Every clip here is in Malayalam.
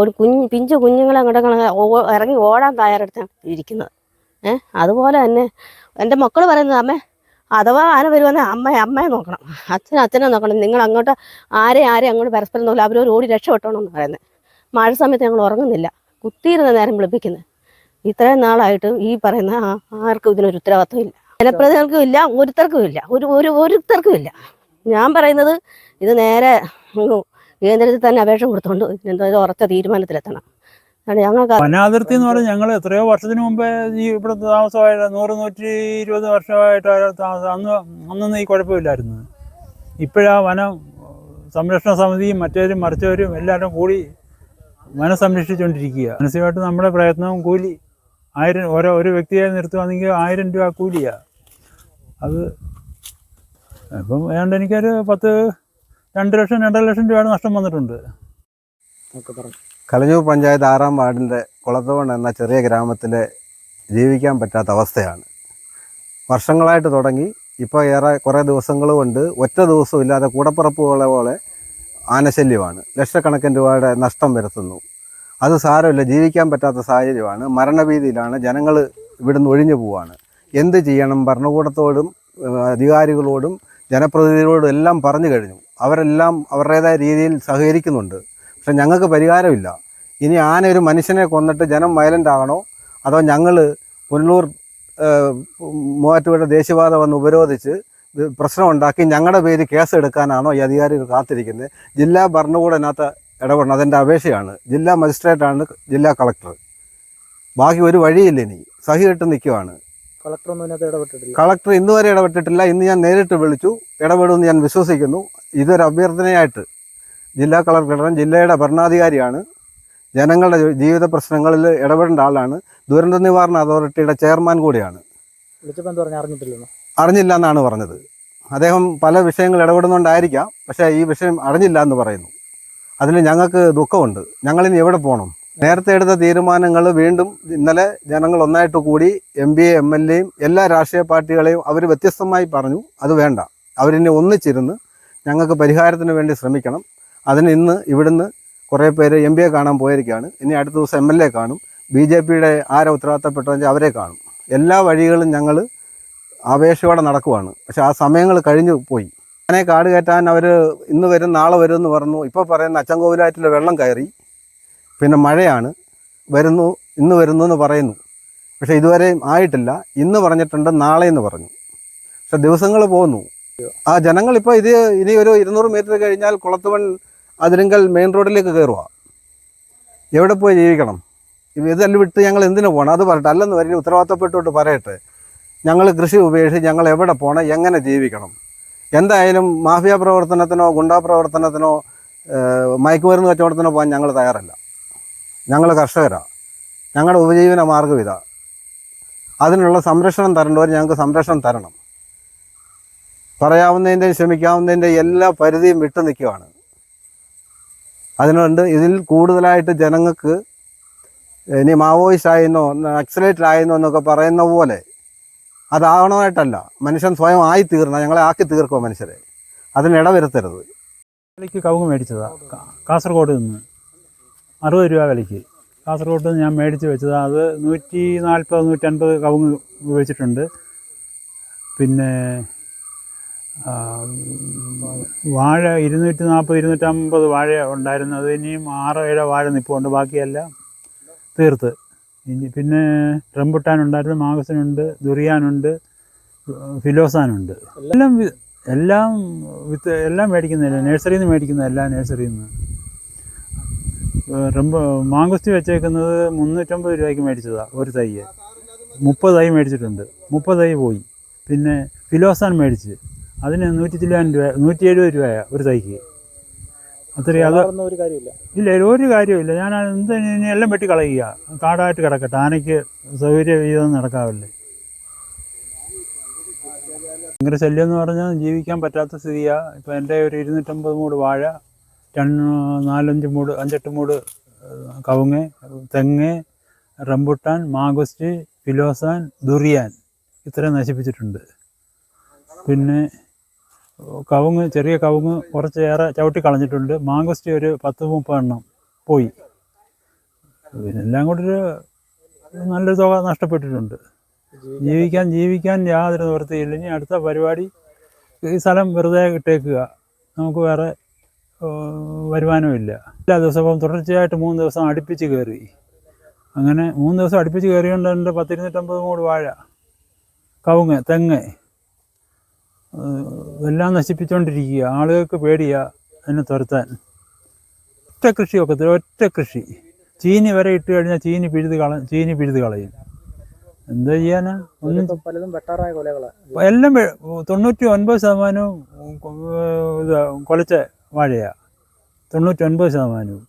ഒരു കുഞ്ഞ് പിഞ്ചു കുഞ്ഞുങ്ങളെ അങ്ങോട്ട് അങ്ങ് ഇറങ്ങി ഓടാൻ തയ്യാറെടുത്താണ് ഇരിക്കുന്നത്. ഏഹ് അതുപോലെ തന്നെ എന്റെ മക്കൾ പറയുന്നത് അമ്മേ അഥവാ ആന വരുവാന്ന് അമ്മ അമ്മയെ നോക്കണം. അച്ഛൻ അച്ഛനെ നോക്കണം. നിങ്ങൾ അങ്ങോട്ട് ആരെ ആരെ അങ്ങോട്ട് പരസ്പരം നോക്കില്ല ഒരു ഓടി രക്ഷപ്പെട്ടോണമെന്ന് പറയുന്നത്. മഴ സമയത്ത് ഞങ്ങൾ ഉറങ്ങുന്നില്ല. കുത്തിയിരുന്ന നേരം വിളിപ്പിക്കുന്നത് ഇത്രയും നാളായിട്ടും ഈ പറയുന്ന ആർക്കും ഇതിനൊരു ഉത്തരവാദിത്വം ഇല്ല. ജനപ്രതിനിധികൾക്കും ഇല്ല ഒരുത്തർക്കും ഇല്ല. ഒരു ഒരു ഒരുത്തർക്കും ഇല്ല. ഞാൻ പറയുന്നത് ഇത് നേരെ കേന്ദ്രത്തിൽ തന്നെ അപേക്ഷ കൊടുത്തോണ്ട് എന്തായാലും ഉറച്ച തീരുമാനത്തിലെത്തണം. വനാതിർത്തി എന്ന് പറഞ്ഞാൽ ഞങ്ങൾ എത്രയോ വർഷത്തിന് മുമ്പേ ഈ ഇവിടെ താമസമായിട്ട് നൂറ് നൂറ്റി ഇരുപത് വർഷമായിട്ട് അന്ന് അന്നൊന്നും ഈ കുഴപ്പമില്ലായിരുന്നു. ഇപ്പോഴാ വനം സംരക്ഷണ സമിതിയും മറ്റേവരും മറിച്ചവരും എല്ലാവരും കൂടി വനം സംരക്ഷിച്ചുകൊണ്ടിരിക്കുക മനസ്സിലായിട്ട് നമ്മുടെ പ്രയത്നവും കൂലി ആയിരം ഓരോ ഒരു വ്യക്തിയെ നിർത്തുവാണെങ്കിൽ ആയിരം രൂപ കൂലിയാണ് അത് ഇപ്പം ഏതാണ്ട് എനിക്കൊരു പത്ത് രണ്ട് ലക്ഷം രണ്ടര ലക്ഷം രൂപയുടെ നഷ്ടം വന്നിട്ടുണ്ട്. കലഞ്ഞൂർ പഞ്ചായത്ത് ആറാം വാർഡിന്റെ കുളത്തോൺ എന്ന ചെറിയ ഗ്രാമത്തിലെ ജീവിക്കാൻ പറ്റാത്ത അവസ്ഥയാണ്. വർഷങ്ങളായിട്ട് തുടങ്ങി ഇപ്പോൾ ഏറെ കുറേ ദിവസങ്ങൾ കൊണ്ട് ഒറ്റ ദിവസവും ഇല്ലാതെ കൂടപ്പുറപ്പുകളെ പോലെ ആനശല്യമാണ്. ലക്ഷക്കണക്കിന് രൂപയുടെ നഷ്ടം വരുത്തുന്നു. അത് സാരമില്ല ജീവിക്കാൻ പറ്റാത്ത സാഹചര്യമാണ്. മരണഭീതിയിലാണ് ജനങ്ങൾ ഇവിടുന്ന് ഒഴിഞ്ഞു പോവാണ്. എന്ത് ചെയ്യണം? ഭരണകൂടത്തോടും അധികാരികളോടും ജനപ്രതിനിധികളോടും എല്ലാം പറഞ്ഞു കഴിഞ്ഞു. അവരെല്ലാം അവരുടേതായ രീതിയിൽ സഹകരിക്കുന്നുണ്ട്. പക്ഷെ ഞങ്ങൾക്ക് പരിഹാരമില്ല. ഇനി ആന ഒരു മനുഷ്യനെ കൊന്നിട്ട് ജനം വയലന്റ് ആകണോ? അതോ ഞങ്ങൾ പുനലൂർ മൂവാറ്റുപുഴ ദേശീയപാത വന്ന് ഉപരോധിച്ച് പ്രശ്നമുണ്ടാക്കി ഞങ്ങളുടെ പേര് കേസ് എടുക്കാനാണോ ഈ അധികാരികൾ കാത്തിരിക്കുന്നത്? ജില്ലാ ഭരണകൂടം ഇതിനകത്ത് ഇടപെടണം. അതെന്റെ അപേക്ഷയാണ്. ജില്ലാ മജിസ്ട്രേറ്റാണ് ജില്ലാ കളക്ടർ. ബാക്കി ഒരു വഴിയില്ല ഇനി. സഹി കെട്ട് നിൽക്കുവാണ്. കളക്ടർ ഇന്ന് വരെ ഇടപെട്ടിട്ടില്ല. ഇന്ന് ഞാൻ നേരിട്ട് വിളിച്ചു. ഇടപെടുമെന്ന് ഞാൻ വിശ്വസിക്കുന്നു. ഇതൊരു അഭ്യർത്ഥനയായിട്ട് ജില്ലാ കളക്ടർ ജില്ലയുടെ ഭരണാധികാരിയാണ്. ജനങ്ങളുടെ ജീവിത പ്രശ്നങ്ങളിൽ ഇടപെടേണ്ട ആളാണ്. ദുരന്ത നിവാരണ അതോറിറ്റിയുടെ ചെയർമാൻ കൂടിയാണ്. അറിഞ്ഞില്ല എന്നാണ് പറഞ്ഞത്. അദ്ദേഹം പല വിഷയങ്ങൾ ഇടപെടുന്നുണ്ടായിരിക്കാം. പക്ഷേ ഈ വിഷയം അറിഞ്ഞില്ല എന്ന് പറയുന്നു. അതിൽ ഞങ്ങൾക്ക് ദുഃഖമുണ്ട്. ഞങ്ങളിനി എവിടെ പോകണം നേരത്തെ എടുത്ത തീരുമാനങ്ങൾ വീണ്ടും ഇന്നലെ ജനങ്ങൾ ഒന്നായിട്ട് കൂടി എം പി എം എൽ എയും എല്ലാ രാഷ്ട്രീയ പാർട്ടികളെയും അവർ വ്യത്യസ്തമായി പറഞ്ഞു അത് വേണ്ട. അവരിനെ ഒന്നിച്ചിരുന്ന് ഞങ്ങൾക്ക് പരിഹാരത്തിന് വേണ്ടി ശ്രമിക്കണം. അതിന് ഇന്ന് ഇവിടുന്ന് കുറേ പേര് എം പിയെ കാണാൻ പോയിരിക്കുകയാണ്. ഇനി അടുത്ത ദിവസം എം എൽ എ കാണും. ബി ജെ പിയുടെ ആരെ ഉത്തരവാദിത്തപ്പെട്ടെന്ന് അവരെ കാണും. എല്ലാ വഴികളും ഞങ്ങൾ ആവേശയോടെ നടക്കുവാണ്. പക്ഷെ ആ സമയങ്ങൾ കഴിഞ്ഞു പോയി. അങ്ങനെ കാട് കയറ്റാൻ അവർ ഇന്ന് വരും നാളെ വരും എന്ന് പറഞ്ഞു. ഇപ്പോൾ പറയുന്ന അച്ചൻകോവിലായിട്ടുള്ള വെള്ളം കയറി. പിന്നെ മഴയാണ്. വരുന്നു ഇന്ന് വരുന്നു എന്ന് പറയുന്നു. പക്ഷേ ഇതുവരെയും ആയിട്ടില്ല. ഇന്ന് പറഞ്ഞിട്ടുണ്ട് നാളെ എന്ന് പറഞ്ഞു. പക്ഷെ ദിവസങ്ങൾ പോകുന്നു. ആ ജനങ്ങളിപ്പോൾ ഇത് ഇനി ഒരു ഇരുന്നൂറ് മീറ്റർ കഴിഞ്ഞാൽ കുളത്തുവൺ അതിരിങ്കൽ മെയിൻ റോഡിലേക്ക് കയറുക എവിടെ പോയി ജീവിക്കണം? ഇത് ഇതെല്ലാം വിട്ട് ഞങ്ങൾ എന്തിനു പോകണം? അത് പറയട്ടെ. അല്ലെന്ന് വരും ഉത്തരവാദിത്തപ്പെട്ടുകൊണ്ട് പറയട്ടെ. ഞങ്ങൾ കൃഷി ഉപേക്ഷിച്ച് ഞങ്ങൾ എവിടെ പോകണം? എങ്ങനെ ജീവിക്കണം? എന്തായാലും മാഫിയ പ്രവർത്തനത്തിനോ ഗുണ്ടാ പ്രവർത്തനത്തിനോ മയക്കുമരുന്ന് കച്ചവടത്തിനോ പോകാൻ ഞങ്ങൾ തയ്യാറല്ല. ഞങ്ങൾ കർഷകരാണ് ഞങ്ങളുടെ ഉപജീവന മാർഗം ഇതാണ് അതിനുള്ള സംരക്ഷണം തരേണ്ടവർ ഞങ്ങൾക്ക് സംരക്ഷണം തരണം. പറയാവുന്നതിന്റെയും ശ്രമിക്കാവുന്നതിന്റെ എല്ലാ പരിധിയും വിട്ടു നിൽക്കുകയാണ് അതിനുകൊണ്ട് ഇതിൽ കൂടുതലായിട്ട് ജനങ്ങൾക്ക് ഇനി മാവോയിസ്റ്റ് ആയെന്നോ നക്സലേറ്റഡ് ആയെന്നോ എന്നൊക്കെ പറയുന്ന പോലെ അതാവണമായിട്ടല്ല. മനുഷ്യൻ സ്വയം ആയി തീർന്ന ഞങ്ങളെ ആക്കി തീർക്കുക മനുഷ്യരെ. അതിനിട വരുത്തരുത്. വിലയ്ക്ക് കവുങ്ങ് മേടിച്ചതാ. കാസർഗോഡ് നിന്ന്. അറുപത് രൂപ വിലയ്ക്ക്. കാസർഗോഡ് ഞാൻ മേടിച്ച് വെച്ചത്. അത് നൂറ്റി നാൽപ്പത് നൂറ്റൻപത് കവുങ്ങ് വെച്ചിട്ടുണ്ട് പിന്നെ വാഴ ഇരുന്നൂറ്റി നാൽപ്പത് ഇരുന്നൂറ്റമ്പത് വാഴ ഉണ്ടായിരുന്നത് ഇനിയും ആറോ ഏഴോ വാഴ നിൽപ്പുണ്ട് ബാക്കിയെല്ലാം തീർത്ത്. ഇനി പിന്നെ റംബുട്ടാൻ ഉണ്ടായിരുന്നു. മാഗസിനുണ്ട് ദുറിയാനുണ്ട് ഫിലോസാനുണ്ട്. എല്ലാം എല്ലാം വിത്ത് എല്ലാം മേടിക്കുന്നില്ല നഴ്സറിയിൽ നിന്ന് മേടിക്കുന്ന എല്ലാം നഴ്സറിയിൽ നിന്ന്? റംബ മാങ്കുസ്തി വെച്ചേക്കുന്നത് മുന്നൂറ്റമ്പത് രൂപയ്ക്ക് മേടിച്ചതാണ് ഒരു തൈ മുപ്പത് തൈ മേടിച്ചിട്ടുണ്ട്. മുപ്പത് തൈ പോയി. പിന്നെ ഫിലോസാൻ മേടിച്ച്. അതിന് നൂറ്റി ചില്ലാൻ രൂപ നൂറ്റി എഴുപത് രൂപയാണ് ഒരു തൈക്ക്. അത്രയും അത് ഇല്ല ഒരു കാര്യമില്ല ഞാൻ എന്ത് എല്ലാം വെട്ടി കളയുക. കാടായിട്ട് കിടക്കട്ടെ. ആനയ്ക്ക് സൗകര്യ വിഹിതം നടക്കാവില്ലേ. ഭയങ്കര ശല്യം എന്ന് പറഞ്ഞാൽ ജീവിക്കാൻ പറ്റാത്ത സ്ഥിതിയാണ് ഇപ്പം എന്റെ ഒരു ഇരുന്നൂറ്റമ്പത് മൂട് വാഴ. നാലഞ്ച് മൂട് അഞ്ചെട്ട് മൂട് കവുങ്ങ് തെങ്ങ് റംബുട്ടാൻ മാഗോസ്റ്റ് ഫിലോസാൻ ദുറിയാൻ ഇത്രയും നശിപ്പിച്ചിട്ടുണ്ട്. പിന്നെ കവുങ്ങ് ചെറിയ കവുങ്ങ് കുറച്ചേറെ ചവിട്ടി കളഞ്ഞിട്ടുണ്ട്. മാങ്കോസ്റ്റ് ഒരു പത്ത് മുപ്പതെണ്ണം പോയി. പിന്നെല്ലാം കൂടി ഒരു നല്ലൊരു തുക നഷ്ടപ്പെട്ടിട്ടുണ്ട്. ജീവിക്കാൻ ജീവിക്കാൻ യാതൊരു നിവൃത്തിയില്ല. ഇനി അടുത്ത പരിപാടി ഈ സ്ഥലം വെറുതെ ഇട്ടേക്കുക. നമുക്ക് വേറെ വരുമാനമില്ല എല്ലാ ദിവസവും തുടർച്ചയായിട്ട് മൂന്ന് ദിവസം അടുപ്പിച്ച് കയറി. അങ്ങനെ മൂന്ന് ദിവസം അടുപ്പിച്ച് കയറിയുണ്ട് എന്റെ പത്തിരുന്നൂറ്റമ്പത് മൂട് വാഴ കവുങ്ങ് തെങ്ങ് എല്ലാം നശിപ്പിച്ചുകൊണ്ടിരിക്കുക ആളുകൾക്ക് പേടിയാ അതിനെ തുരത്താൻ. ഒറ്റ കൃഷി ഒക്കത്തില്ല ഒറ്റ കൃഷി. ചീനി വരെ ഇട്ട് കഴിഞ്ഞാൽ ചീനി പിഴുത് കള ചീനി പിഴുത് കളയും. എന്താ ചെയ്യാനാ? ഒന്നും പലതും വെട്ടാറായ കൊലകളാണ് എല്ലാം തൊണ്ണൂറ്റി ഒൻപത് ശതമാനവും കുലച്ച വാഴയാണ് തൊണ്ണൂറ്റൊൻപത് ശതമാനവും.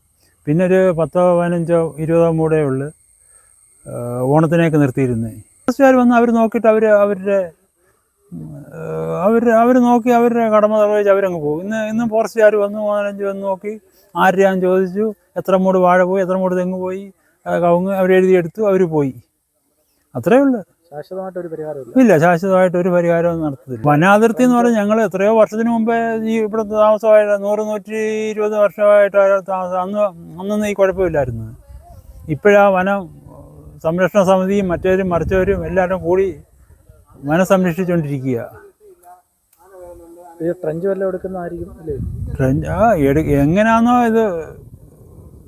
പിന്നെ ഒരു പത്തോ പതിനഞ്ചോ ഇരുപതോ മൂടേ ഉള്ളു ഓണത്തിനേക്ക് നിർത്തിയിരുന്നേ. ഫോറസ്റ്റുകാർ വന്ന് അവർ നോക്കിയിട്ട് അവർ അവരുടെ അവർ അവർ നോക്കി അവരുടെ കടമ നിർവഹിച്ച് അവരങ്ങ് പോകും. ഇന്ന് ഇന്ന് ഫോറസ്റ്റുകാർ വന്ന് പതിനഞ്ച് വന്ന് നോക്കി ആരുടെയാൻ ചോദിച്ചു എത്ര മൂട് വാഴ പോയി എത്ര മൂട് തെങ്ങ് പോയി കവുങ്ങ് അവരെഴുതിയെടുത്തു അവർ പോയി. അത്രയേ ഉള്ളൂ. ഇല്ല ശാശ്വതമായിട്ട് ഒരു പരിഹാരവും നടത്തത്തില്ല. വനാതിർത്തി എന്ന് പറഞ്ഞാൽ ഞങ്ങൾ എത്രയോ വർഷത്തിന് മുമ്പേ ഈ ഇവിടെ താമസമായിട്ട് നൂറ് നൂറ്റി ഇരുപത് വർഷമായിട്ട് താമസം അന്ന് അന്നൊന്നും ഈ കുഴപ്പമില്ലായിരുന്നു. ഇപ്പോഴാ വനം സംരക്ഷണ സമിതിയും മറ്റവരും മറിച്ചവരും എല്ലാവരും കൂടി വനം സംരക്ഷിച്ചുകൊണ്ടിരിക്കുക. ഇത് ട്രഞ്ച് വല്ലതും എടുക്കുന്നതായിരിക്കും അല്ലേ? ട്രെഞ്ച് ആ എടു എങ്ങനെയാണോ ഇത്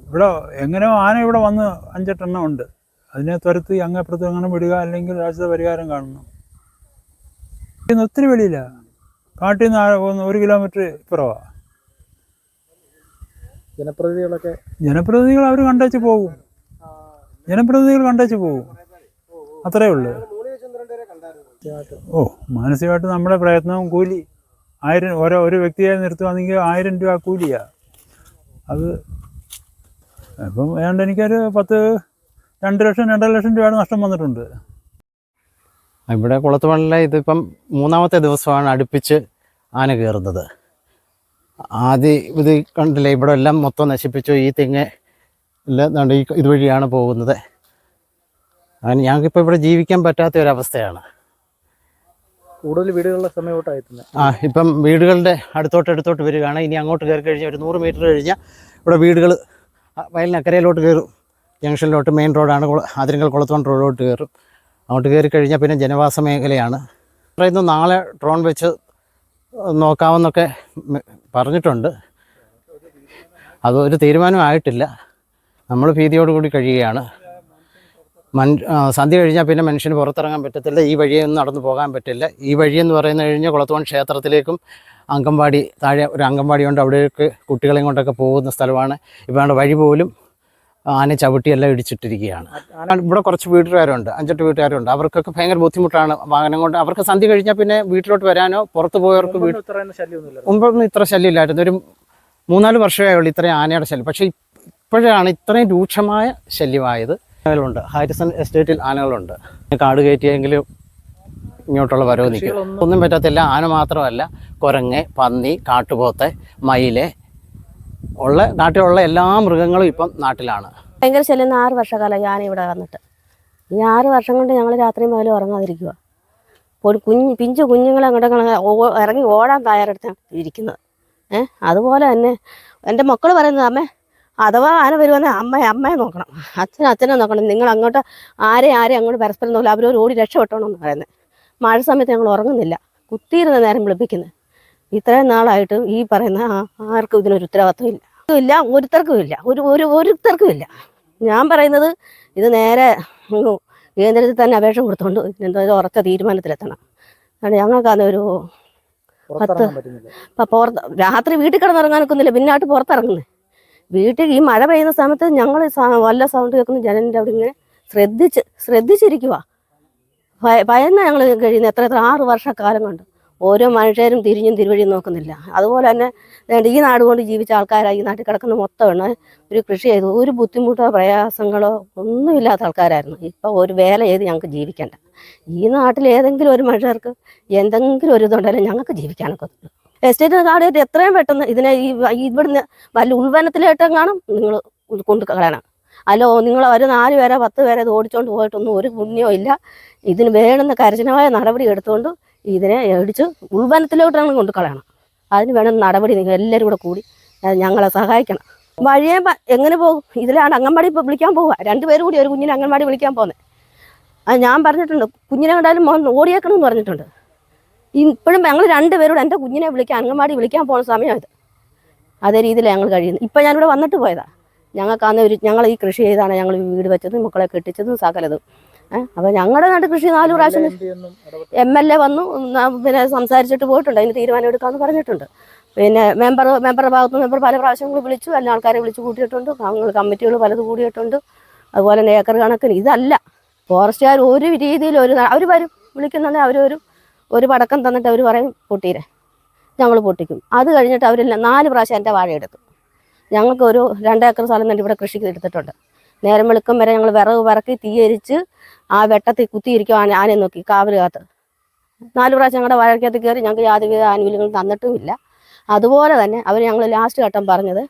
ഇവിടെ എങ്ങനെയോ ആന ഇവിടെ വന്ന് അഞ്ചെട്ടെണ്ണം ഉണ്ട്. അതിനെ തുരത്തി അങ്ങപ്പുറത്ത് അങ്ങനെ വിടുക അല്ലെങ്കിൽ രാഷ്ട്രീയ പരിഹാരം കാണണം ഇന്ന് ഒത്തിരി വെളിയില്ല. കാട്ടിൽ നിന്ന് ഒരു കിലോമീറ്റർ ഇപ്പുറമാണ് ജനപ്രതിനിധികളൊക്കെ ജനപ്രതിനിധികൾ അവർ കണ്ടേച്ച് പോകും. ജനപ്രതിനിധികൾ കണ്ടേച്ച് പോകും. അത്രേ ഉള്ളൂ. ഓ മാനസികമായിട്ട് നമ്മുടെ പ്രയത്നവും കൂലി ആയിരം ഓരോ ഒരു വ്യക്തിയെ നിർത്തുവാണെങ്കിൽ ആയിരം രൂപ കൂലിയാണ് അത് ഇപ്പം ഏതാണ്ട് എനിക്കൊരു പത്ത് രണ്ട് ലക്ഷം രണ്ടര ലക്ഷം രൂപയുടെ നഷ്ടം വന്നിട്ടുണ്ട്. ഇവിടെ കുളത്തുമണിലെ ഇതിപ്പം മൂന്നാമത്തെ ദിവസമാണ് അടുപ്പിച്ച് ആന കയറുന്നത്. ആദ്യം ഇത് കണ്ടില്ലേ ഇവിടെ എല്ലാം മൊത്തം നശിപ്പിച്ചു. ഈ തെങ്ങ് എല്ലാം ഈ ഇതുവഴിയാണ് പോകുന്നത്. അങ്ങനെ ഞങ്ങൾക്കിപ്പോൾ ഇവിടെ ജീവിക്കാൻ പറ്റാത്ത ഒരവസ്ഥയാണ്. കൂടുതൽ വീടുകളുടെ സമയത്തോട്ടായിരുന്നു ആ ഇപ്പം വീടുകളുടെ അടുത്തോട്ട് അടുത്തോട്ട് വരികയാണ്. ഇനി അങ്ങോട്ട് കയറി കഴിഞ്ഞാൽ ഒരു നൂറ് മീറ്റർ കഴിഞ്ഞാൽ ഇവിടെ വീടുകൾ വയലിനക്കരയിലോട്ട് കയറും. ജംഗ്ഷനിലോട്ട് മെയിൻ റോഡാണ് അതിരങ്കൽ കുളത്തോൺ റോഡിലോട്ട് കയറും. അങ്ങോട്ട് കയറി കഴിഞ്ഞാൽ പിന്നെ ജനവാസ മേഖലയാണ്. പറയുന്നു നാളെ ഡ്രോൺ വെച്ച് നോക്കാമെന്നൊക്കെ പറഞ്ഞിട്ടുണ്ട്. അതൊരു തീരുമാനമായിട്ടില്ല നമ്മൾ ഭീതിയോടുകൂടി കഴിയുകയാണ്. മൻ സന്ധ്യ കഴിഞ്ഞാൽ പിന്നെ മനുഷ്യന് പുറത്തിറങ്ങാൻ പറ്റത്തില്ല. ഈ വഴിയൊന്നും നടന്നു പോകാൻ പറ്റില്ല. ഈ വഴിയെന്ന് പറയുന്നത് കഴിഞ്ഞാൽ കുളത്തോൺ ക്ഷേത്രത്തിലേക്കും അങ്കമ്പാടി താഴെ ഒരു അങ്കമ്പാടി ഉണ്ട്. അവിടേക്ക് കുട്ടികളെയും കൊണ്ടൊക്കെ പോകുന്ന സ്ഥലമാണ്. ഇപ്പോൾ വഴി പോലും ആന ചവിട്ടിയെല്ലാം ഇടിച്ചിട്ടിരിക്കുകയാണ്. ഇവിടെ കുറച്ച് വീട്ടുകാരുണ്ട് അഞ്ചെട്ട് വീട്ടുകാരുണ്ട്. അവർക്കൊക്കെ ഭയങ്കര ബുദ്ധിമുട്ടാണ് വാഹനം കൊണ്ട്. അവർക്ക് സന്ധ്യ കഴിഞ്ഞാൽ പിന്നെ വീട്ടിലോട്ട് വരാനോ പുറത്ത് പോയവർക്ക് മുമ്പൊന്നും ഇത്ര ശല്യമില്ലായിരുന്നു. ഒരു മൂന്നാൽ വർഷമേ ഉള്ളൂ ഇത്രയും ആനയുടെ ശല്യം. പക്ഷേ ഇപ്പോഴാണ് ഇത്രയും രൂക്ഷമായ ശല്യമായത്. ആനകളുണ്ട്. ഹാരിസൺ എസ്റ്റേറ്റിൽ ആനകളുണ്ട്. കാട് കയറ്റിയെങ്കിലും ഇങ്ങോട്ടുള്ള വരവ് നിൽക്കും. ഒന്നും പറ്റത്തില്ല ആന മാത്രമല്ല. കുരങ്ങ് പന്നി കാട്ടുപോത്തെ മയിൽ ഉള്ള നാട്ടിലുള്ള എല്ലാ മൃഗങ്ങളും ഇപ്പം നാട്ടിലാണ്. ഭയങ്കര ശല്യം ആറ് വർഷക്കാലം ഞാൻ ഇവിടെ വന്നിട്ട്. ഈ ആറ് വർഷം കൊണ്ട് ഞങ്ങൾ രാത്രി മുതൽ ഉറങ്ങാതിരിക്കുക ഒരു കുഞ്ഞ് പിഞ്ചു കുഞ്ഞുങ്ങളെ അങ്ങോട്ട് ഇറങ്ങി ഓടാൻ തയ്യാറെടുത്താണ് ഇരിക്കുന്നത്. ഏഹ് അതുപോലെ തന്നെ എന്റെ മക്കൾ പറയുന്നത് അമ്മേ അഥവാ ആന വരുവാണെങ്കിൽ അമ്മ അമ്മയെ നോക്കണം. അച്ഛൻ അച്ഛനെ നോക്കണം. നിങ്ങൾ അങ്ങോട്ട് ആരെ ആരെ അങ്ങോട്ട് പരസ്പരം നോക്കില്ല. അവരോട് ഓടി രക്ഷപ്പെട്ടോണമെന്ന് പറയുന്നത്. മഴ സമയത്ത് ഞങ്ങൾ ഉറങ്ങുന്നില്ല. കുത്തിയിരുന്ന നേരം വിളിപ്പിക്കുന്നത് ഇത്രയും നാളായിട്ട് ഈ പറയുന്ന ആർക്കും ഇതിനൊരു ഉത്തരവാദിത്വം ഇല്ല ഇല്ല ഒരുത്തർക്കും ഇല്ല ഒരു ഒരു ഒരുത്തർക്കും ഇല്ല ഞാൻ പറയുന്നത് ഇത് നേരെ കേന്ദ്രത്തിൽ തന്നെ അപേക്ഷ കൊടുത്തോണ്ട് എന്തായാലും ഉറച്ച തീരുമാനത്തിലെത്തണം. കാരണം ഞങ്ങൾക്കത് ഒരു പത്ത് പുറത്ത് രാത്രി വീട്ടിൽ കിടന്നിറങ്ങാൻ ഒക്കുന്നില്ല പിന്നാട്ട് പുറത്തിറങ്ങുന്നത് വീട്ടിൽ ഈ മഴ പെയ്യുന്ന സമയത്ത് ഞങ്ങൾ വല്ല സൗണ്ട് കേൾക്കുന്ന ജനലിന്റെ അവിടെ ഇങ്ങനെ ശ്രദ്ധിച്ച് ശ്രദ്ധിച്ചിരിക്കുക ഭയന്ന ഞങ്ങൾ കഴിയുന്ന എത്ര എത്ര ആറ് വർഷക്കാലം കൊണ്ട്. ഓരോ മനുഷ്യരും തിരിഞ്ഞും തിരുവഴിയും നോക്കുന്നില്ല. അതുപോലെ തന്നെ ഈ നാട് കൊണ്ട് ജീവിച്ച ആൾക്കാരായി ഈ നാട്ടിൽ കിടക്കുന്ന മൊത്തമാണ് ഒരു കൃഷി ചെയ്ത് ഒരു ബുദ്ധിമുട്ടോ പ്രയാസങ്ങളോ ഒന്നുമില്ലാത്ത ആൾക്കാരായിരുന്നു. ഇപ്പോൾ ഒരു വേല ചെയ്ത് ഞങ്ങൾക്ക് ജീവിക്കണ്ട. ഈ നാട്ടിൽ ഏതെങ്കിലും ഒരു മനുഷ്യർക്ക് എന്തെങ്കിലും ഒരു ഇതുണ്ടെങ്കിലും ഞങ്ങൾക്ക് ജീവിക്കാനൊക്കെ എസ്റ്റേറ്റ് കാർഡ് എത്രയും പെട്ടെന്ന് ഇതിനെ ഈ ഇവിടുന്ന് വല്ല ഉൾവനത്തിലേട്ടും കാണും നിങ്ങൾ കൊണ്ട് കളയണം. അല്ലോ നിങ്ങൾ ഒരു നാല് പേരെ പത്ത് പേരെ ഇത് ഓടിച്ചോണ്ട് പോയിട്ടൊന്നും ഒരു പുണ്യവും ഇല്ല. ഇതിന് വേണ്ടുന്ന കർശനമായ നടപടി എടുത്തുകൊണ്ട് ഇതിനെ ഇടിച്ച് ഉൾവനത്തിലോട്ടാണ് കൊണ്ട് കളയണം. അതിന് വേണം നടപടി നിങ്ങൾ എല്ലാവരും കൂടെ കൂടി ഞങ്ങളെ സഹായിക്കണം. വഴിയെ എങ്ങനെ പോകും? ഇതിലാണ് അംഗൻവാടി ഇപ്പോൾ വിളിക്കാൻ പോവുക. രണ്ടുപേരും കൂടി ഒരു കുഞ്ഞിനെ അംഗൻവാടി വിളിക്കാൻ പോകുന്നത് അത് ഞാൻ പറഞ്ഞിട്ടുണ്ട് കുഞ്ഞിനെ കണ്ടാലും മോൻ ഓടിയേക്കണം എന്ന് പറഞ്ഞിട്ടുണ്ട്. ഇപ്പോഴും ഞങ്ങൾ രണ്ടുപേരോട് എന്റെ കുഞ്ഞിനെ വിളിക്കാൻ അംഗൻവാടി വിളിക്കാൻ പോകുന്ന സമയം ഇത് അതേ രീതിയിലാണ് ഞങ്ങൾ കഴിയുന്നത്. ഇപ്പം ഞാനിവിടെ വന്നിട്ട് പോയതാ. ഞങ്ങൾക്കാന്ന് ഒരു ഞങ്ങൾ ഈ കൃഷി ചെയ്താണ് ഞങ്ങൾ വീട് വെച്ചതും മക്കളെ കെട്ടിച്ചതും സകലതും. ഏഹ് അപ്പോൾ ഞങ്ങളുടെ നാട്ടിൽ കൃഷി നാല് പ്രാവശ്യം എം എൽ എ വന്നു പിന്നെ സംസാരിച്ചിട്ട് പോയിട്ടുണ്ട്. അതിന് തീരുമാനം എടുക്കാന്ന് പറഞ്ഞിട്ടുണ്ട്. പിന്നെ മെമ്പർ മെമ്പറുടെ ഭാഗത്ത് മെമ്പർ പല പ്രാവശ്യങ്ങൾ വിളിച്ചു. എല്ലാ ആൾക്കാരെ വിളിച്ചു കൂട്ടിയിട്ടുണ്ട്. കമ്മിറ്റികൾ പലത് കൂടിയിട്ടുണ്ട്. അതുപോലെ തന്നെ ഏക്കർ കണക്കിന് ഇതല്ല. ഫോറസ്റ്റുകാർ ഒരു രീതിയിൽ ഒരു അവർ വരും. വിളിക്കുന്നുണ്ടെങ്കിൽ അവരൊരു ഒരു പടക്കം തന്നിട്ട് അവർ പറയും പൊട്ടീരെ ഞങ്ങൾ പൊട്ടിക്കും. അത് കഴിഞ്ഞിട്ട് അവരെല്ലാം നാല് പ്രാവശ്യം എന്റെ വാഴ എടുത്തു ഞങ്ങൾക്ക് ഒരു രണ്ടേക്കർ സ്ഥലം തന്നെ ഇവിടെ കൃഷിക്ക് എടുത്തിട്ടുണ്ട്. നേരം വെളുക്കം വരെ ഞങ്ങൾ വിറക് വിറക്കി തീയരിച്ച് ആ വെട്ടത്തിൽ കുത്തിയിരിക്കും ആന ആനയെ നോക്കി കാവൽ കാത്ത് നാല് പ്രാവശ്യം ഞങ്ങളുടെ വഴക്കകത്ത് കയറി ഞങ്ങൾക്ക് യാതൊരുവിധ ആനുകൂല്യങ്ങളും തന്നിട്ടുമില്ല. അതുപോലെ തന്നെ അവർ ഞങ്ങൾ ലാസ്റ്റ് ഘട്ടം പറഞ്ഞത്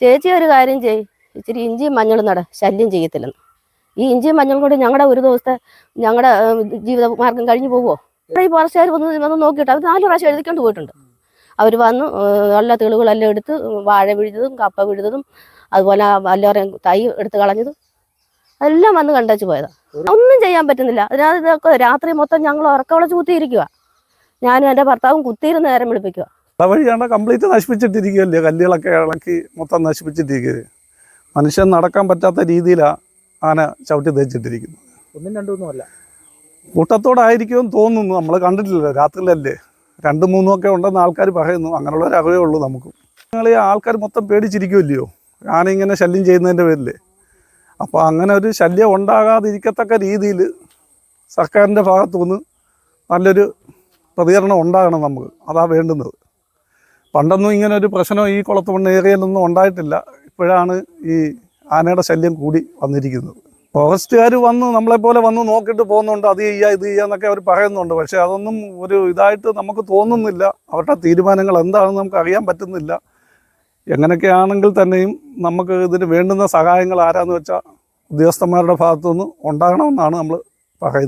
ചേച്ചി ഒരു കാര്യം ചെയ് ഇച്ചിരി ഇഞ്ചിയും മഞ്ഞളും നട ശല്യം ചെയ്യത്തില്ലെന്ന്. ഈ ഇഞ്ചിയും മഞ്ഞളും കൊണ്ട് ഞങ്ങളുടെ ഒരു ദിവസത്തെ ഞങ്ങളുടെ ജീവിത മാർഗം കഴിഞ്ഞു പോകുമോ ഈ ഫോറസ്റ്റുകാർ വന്ന് വന്ന് നോക്കിയിട്ട് അവർ നാല് പ്രാവശ്യം എഴുതിക്കൊണ്ട് പോയിട്ടുണ്ട്. അവർ വന്നു നല്ല എല്ലാ തെളിവുകളെല്ലാം എടുത്ത് വാഴ പിഴുതതും കപ്പ പിഴുതതും അതുപോലെ വല്ലവരെയും തൈ എടുത്ത് കളഞ്ഞതും എല്ലാം വന്ന് കണ്ടേച്ച് പോയതാണ് ഒന്നും ചെയ്യാൻ പറ്റുന്നില്ല. അതിനകത്ത് ഇതൊക്കെ രാത്രി മൊത്തം ഞങ്ങൾ ഉറക്കവിളച്ച് കുത്തിയിരിക്കുക ഞാനും എന്റെ ഭർത്താവും കുത്തിയിരുന്ന് നേരം വിളിപ്പിക്കുക കംപ്ലീറ്റ് നശിപ്പിച്ചിട്ടിരിക്കുകയല്ലേ? കല്ലുകളൊക്കെ ഇളക്കി മൊത്തം നശിപ്പിച്ചിട്ടിരിക്കുക മനുഷ്യൻ നടക്കാൻ പറ്റാത്ത രീതിയിലാണ് ആന ചവിട്ടി തേച്ചിട്ടിരിക്കുന്നത്. ഒന്നും രണ്ടൊന്നും അല്ല കൂട്ടത്തോടായിരിക്കുമെന്ന് തോന്നുന്നു. നമ്മൾ കണ്ടിട്ടില്ല രാത്രിയിലല്ലേ? രണ്ട് മൂന്നും ഒക്കെ ഉണ്ടെന്ന് ആൾക്കാർ പറയുന്നു. അങ്ങനെയുള്ള ഒരവേ ഉള്ളൂ നമുക്കും. നിങ്ങൾ ഈ ആൾക്കാർ മൊത്തം പേടിച്ചിരിക്കുമല്ലയോ ആനയിങ്ങനെ ശല്യം ചെയ്യുന്നതിന്റെ പേരിൽ അപ്പോൾ അങ്ങനെ ഒരു ശല്യം ഉണ്ടാകാതിരിക്കത്തക്ക രീതിയിൽ സർക്കാരിന്റെ ഭാഗത്തുനിന്ന് നല്ലൊരു പ്രതികരണം ഉണ്ടാകണം നമുക്ക്. അതാ വേണ്ടുന്നത്. പണ്ടൊന്നും ഇങ്ങനെ ഒരു പ്രശ്നം ഈ കുളത്തുമണ്ണ് ഏരിയയിലൊന്നും ഉണ്ടായിട്ടില്ല. ഇപ്പോഴാണ് ഈ ആനയുടെ ശല്യം കൂടി വന്നിരിക്കുന്നത്. ഫോറസ്റ്റുകാർ വന്ന് നമ്മളെപ്പോലെ വന്ന് നോക്കിയിട്ട് പോകുന്നുണ്ട്. അത് ചെയ്യുക ഇത് ചെയ്യുക എന്നൊക്കെ അവർ പറയുന്നുണ്ട്. പക്ഷേ അതൊന്നും ഒരു ഇതായിട്ട് നമുക്ക് തോന്നുന്നില്ല. അവരുടെ തീരുമാനങ്ങൾ എന്താണെന്ന് നമുക്ക് അറിയാൻ പറ്റുന്നില്ല. എങ്ങനെയൊക്കെയാണെങ്കിൽ തന്നെയും നമുക്ക് ഇതിന് വേണ്ടുന്ന സഹായങ്ങൾ ആരാന്ന് വെച്ചാൽ ഉദ്യോഗസ്ഥന്മാരുടെ ഭാഗത്തുനിന്ന് ഉണ്ടാകണമെന്നാണ് നമ്മൾ പറയുന്നത്.